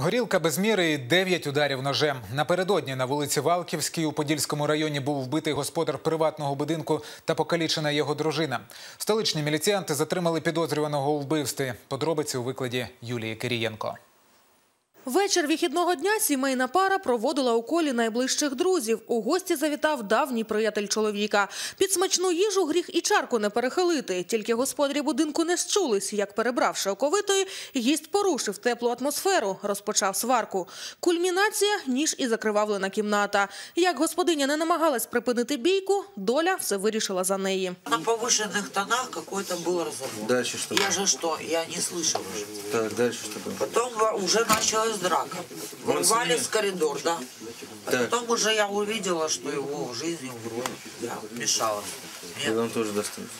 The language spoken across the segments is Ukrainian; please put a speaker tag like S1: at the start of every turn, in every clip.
S1: Горілка без міри і 9 ударів ножем. Напередодні на вулиці Валківській у Подільському районі був вбитий господар приватного будинку та покалічена його дружина. Столичні міліціянти затримали підозрюваного у вбивстві. Подробиці у викладі Юлії Кирієнко.
S2: Вечір вихідного дня сімейна пара проводила у колі найближчих друзів. У гості завітав давній приятель чоловіка. Під смачну їжу гріх і чарку не перехилити. Тільки господарі будинку не счулись. Як перебравши оковитої, гість порушив теплу атмосферу, розпочав сварку. Кульмінація – ніж і закривавлена кімната. Як господиня не намагалась припинити бійку, доля все вирішила за неї.
S3: На повышенных тонах какой-то был разговор.
S4: Дальше что
S3: Я же что, я не слышал уже.
S4: Так, дальше что было?
S3: Потом во- началась драка. Ворвались в коридор, да.
S4: Так.
S3: Потом уже я увидела, что его жизнь угроза. Я вмешалась.
S4: И вам тоже достанется.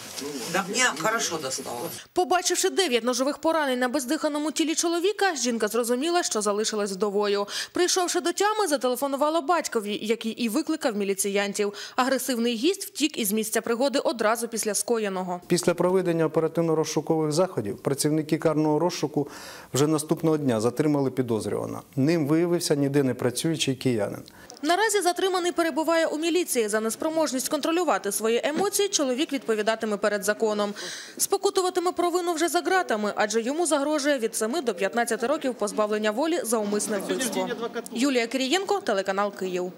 S3: да мне хорошо досталось.
S2: Побачивши дев'ять ножових поранень на бездиханому тілі чоловіка, жінка зрозуміла, що залишилась вдовою. Прийшовши до тями, зателефонувала батькові, який і викликав міліціянтів. Агресивний гість втік із місця пригоди одразу після скоєного.
S5: Після проведення оперативно-розшукових заходів працівники карного розшуку вже наступного дня затримали підозрюваного. Ним виявився ніде не працюючий киянин.
S2: Наразі затриманий перебуває у міліції. За неспроможність контролювати свої емоції чоловік відповідатиме перед законом. Спокутуватиме провину вже за ґратами, адже йому загрожує від 7 до 15 років позбавлення волі за умисне вбивство. Юлія Кирієнко, телеканал Київ.